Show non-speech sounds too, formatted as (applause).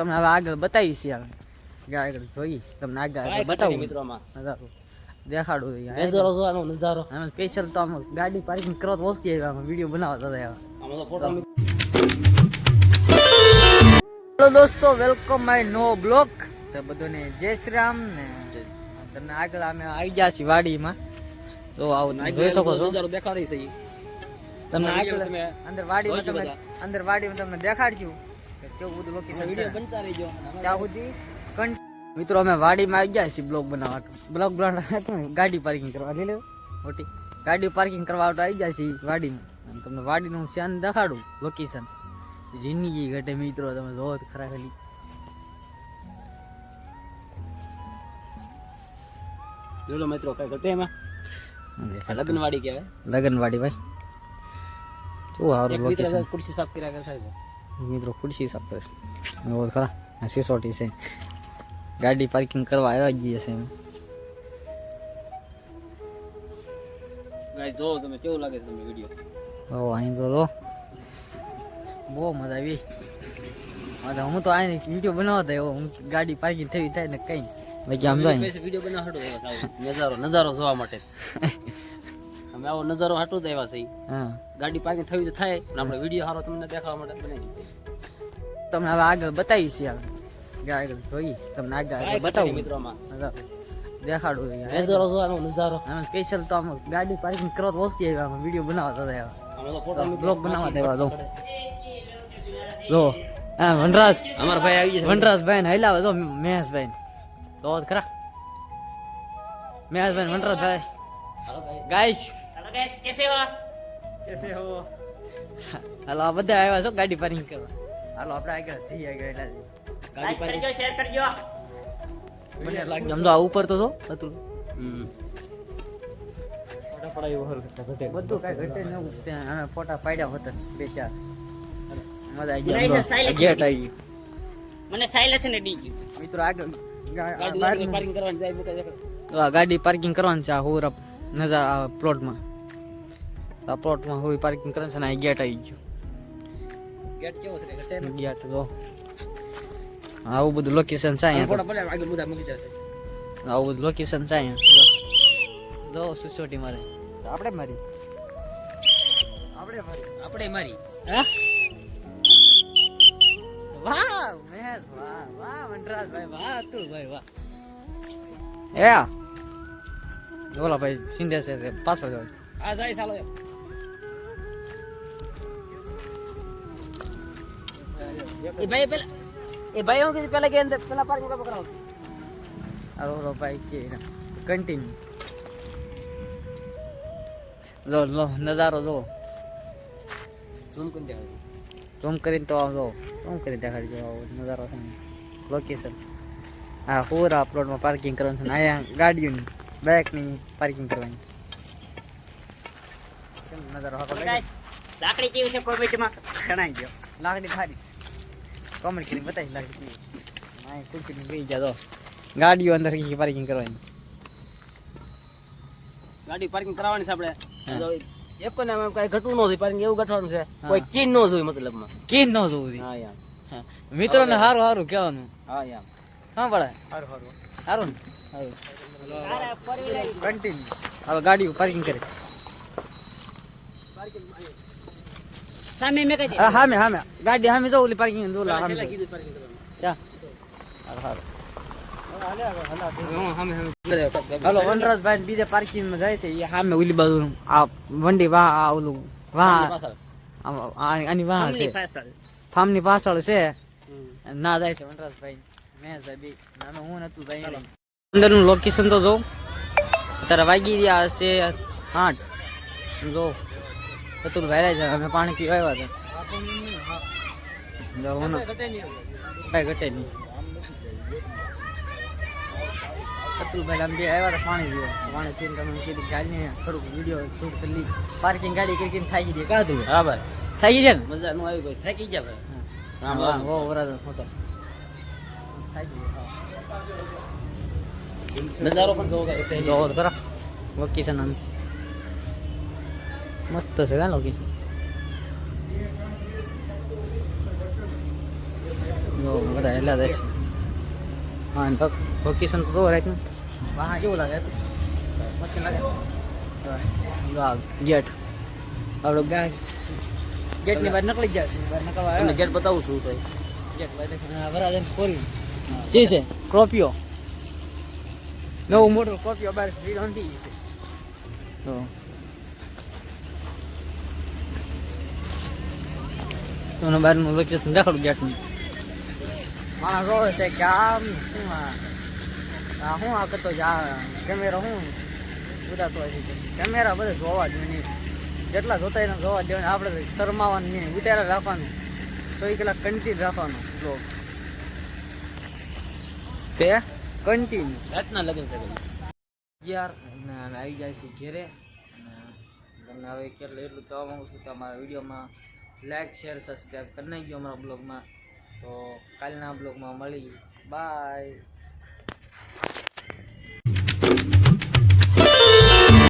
તમને હવે આગળ બતાવીશ યાર કે આગળ જોઈ તમને આગળ આગળ બતાવું. મિત્રોમાં. નજારો દેખાડું નજારો જોવાનો નજારો. અમે સ્પેશિયલ તો આમ ગાડી પાર્કિંગ કરવા તો ઓછી આવ્યા અમે વીડિયો બનાવતા હતા આવ્યા આમાં તો ફોટો હેલો દોસ્તો વેલકમ માય નો બ્લોક તો બધાને જય શ્રી રામ ને તમને આગળ અમે આવી ગયા છીએ વાડીમાં. તો આવું તમે જોઈ શકો છો. નજારો દેખાડી છે ઈ. તમને વીડિયો આગળ તમે અંદર વાડીમાં જોજો તમે અંદર વાડીમાં તમને દેખાડશું. કે કેવું બધું લોકેશન છે? બનતા રહીજો. ત્યાં સુધી કન મિત્રો અમે વાડીમાં આવી ગયા છીએ બ્લોક બનાવવા. બ્લોક બનાવવા ગાડી પાર્કિંગ કરવા. લઈ લેવું મોટી. ગાડી પાર્કિંગ કરવા આવી ગયા છીએ વાડીમાં. અને તમને વાડીનું શાન દેખાડું લોકેશન જિંદગી ઘટે મિત્રો તમે જોવો ખરા ખાલી. જોડો મિત્રો કઈ ઘટે એમાં. લગ્નવાડી કહેવાય. લગનવાડી ભાઈ. શું સારું લોકેશન ખુરશી સાફ કર્યા કરતા મિત્રો ખુરશી સાફ કરે છે જોવો તો ખરા સિસોટી છે. ગાડી પાર્કિંગ કરવા આવ્યા ગયા છે ગાઈસ જો તમે કેવું લાગે છે તમને વીડિયો ઓ અહીં તો જો. બહુ મજા આવી. હા હું તો આને વીડિયો બનાવતા એવો હું ગાડી પાર્કિંગ થઈ થાય ને કઈ. બાકી આમ અહીં. વીડિયો બનાવ નજારો નજારો જોવા માટે. (laughs) અમે આવો નજારો હાટો જ છે ઈ. હા. ગાડી પાર્કિંગ થવી તો થાય પણ આપણે વીડિયો સારો તમને દેખાવા માટે બનાવી તમને હવે આગળ બતાવી છે કે આગળ જોઈ તમને આગળ આગળ બતાવું. મિત્રોમાં. દેખાડું નજારો જોવાનો નજારો? અમે સ્પેશિયલ તો આમ ગાડી પાર્કિંગ કરવા તો ઓછી આવ્યા વીડિયો આમાં તો ફોટો બ્લોગ બનાવવા દેવા જો. જો. હા વનરાજ. અમારા ભાઈ આવી જશે વનરાજભાઈ ને હલાવે તો મહેશભાઈ તો ખરા મહેશભાઈ વનરાજભાઈ. હાલો ગાઈશ guys. હાલો આ બધા આવ્યા છો? ગાડી પાર્કિંગ કરવા હાલો આપણે આગળ જઈએ આગળ એટલા જઈએ. ગાડી પાર્કિંગ મને લાગ્યું આમ તો આ ઉપર તો જો હતું. હમ. બધું કાઈ ઘટે ને એવું અમે ફોટા પાડ્યા હોતા બે ચાર મજા આવી ગઈ. ગેટ આવી મને સાયલેસ ને ડી ગયું. મિત્રો આગળ ગાડી પાર્કિંગ કરવાની જાય. ગાડી પાર્કિંગ કરવાની છે આ હોરા નજાર આ પ્લોટમાં આ પ્લોટમાં હોય પાર્કિંગ કરે છે ને આ ગેટ આવી ગયું. ગેટ કેવો છે? ગેટ જો. આવું બધું લોકેશન છે અહીંયા આવું બધું લોકેશન છે અહીંયા. જો. સુસોટી મારે. આપણે મારી. આપણે મારી. આપણે મારી. હા? વાહ મહેશ વાહ વાહ વનરાજ ભાઈ વાહ તું ભાઈ વાહ. એ બોલા ભાઈ સિંધે છે તે પાછળ જાય આ જાય ચાલો. એ ભાઈ પેલા એ ભાઈ હું કીધું પેલા કે અંદર પેલા પાર્કિંગ કામ કરાવો. આ ઓલો ભાઈ કે કન્ટિન્યુ જો લો નજારો જો. ઝૂમ કરી દેખાય ઝૂમ કરીને તો આમ જો. ઝૂમ કરી દેખાડી જો આવો નજારો છે લોકેશન હા પૂરા પ્લોટમાં પાર્કિંગ કરવાનું છે અહીંયા ગાડીઓની. બાઇકની પાર્કિંગ કરવાની કેમ નજારો હાકો લાગ્યો? લાકડી કેવી છે કોમેન્ટમાં જણાવી દો લાકડી સારી છે કોમેન્ટ કરીને બતાવી લાકડી કેવી છે. અહીં કુકીને ગઈ ગયા તો ગાડીઓ અંદર પાર્કિંગ કરવાની ગાડી પાર્કિંગ કરાવવાની છે આપણે હા. તો એક કોને આમ કાંઈ ઘટવું ન જોઈએ પાર્કિંગ એવું ઘટવાનું છે કોઈ કી ન જોઈએ મતલબમાં કી ન જોવું છે હા યાર હા. મિત્રોને સારું સારું કહેવાનું હા યાર હા પડે સારું સારું સારું ને કન્ટિન્યુ હવે ગાડીઓ પાર્કિંગ કરે. સામે મેં કહી હા ગાડી જો ઓલી સામે હાલો વનરાજભાઈ બીજે પાર્કિંગમાં જાય છે. એ સામે ઓલી બાજુ આ વંડી વાહ આ ઓલું વાહ. આની વાહ છે. ફાર્મની પાછળ છે. ના જાય છે વનરાજભાઈ. મેં બી. નાનો હું નતું ભાઈ અંદરનું લોકેશન તો જો અત્યારે વાગી રહ્યા હશે આઠ. જો અતુલ ભાઈ છે. અમે પાણી પીવા આવ્યા હતા. કઈ ઘટે નહીં. અતુલભાઈ બે આવ્યા હતા પાણી પીવા. પાણી પીને તમે કીધું થોડુંક વીડિયો શૂટ કરી પાર્કિંગ ગાડી કરી થાકી દે કાઢું હા ભાઈ. થાકી જાય ને? મજા નું આવી ભાઈ. થાકી ગયા ભાઈ. ઓ વરાદ હતો. થાકી ગયા નજારો પણ જોવો કાંઈ જો તો ખરા. લોકેશન આમ મસ્ત છે હા લોકેશન જો બધા એલા જાય છે હા એમ ભક લોકેશન તો જોવો રાખ્યું વાહ કેવું લાગે? મસ્ત લાગે. ગેટ આપણો ગેટની બહાર નીકળી જાય છે. ગેટ બતાવું છું તો. ગેટ બહાર વરાજન ખોલી. જી છે ક્રોપિયો નવું મોટું ક્રોપિયો બાર થઈ ગઈ છે. તો. તમને બહારનું લોકેશન દેખાડું ગેટનું માણસ જોવે છે કે આમ શું આ? શું આ કરતો જ આ કેમેરા શું ઉદાતો હોય છે. કેમેરા બધે જોવા જ નહીં. જેટલા જોતા એને જોવા જ આપણે શરમાવાનું નહીં. ઉતારે રાખવાનું. ચોવીસ કલાક કન્ટિન્યુ રાખવાનું. બ્લોગ તે? કન્ટિન્યુ રાતના લગ્ન છે યાર અને આવી જાય છે ઘેરે. અને તમને હવે કેટલું એટલું કહેવા માંગુ છું કે અમારા વિડીયોમાં લાઈક શેર સબસ્ક્રાઈબ કરી નાખજો અમારા બ્લોગમાં. તો કાલના બ્લોગમાં મળી બાય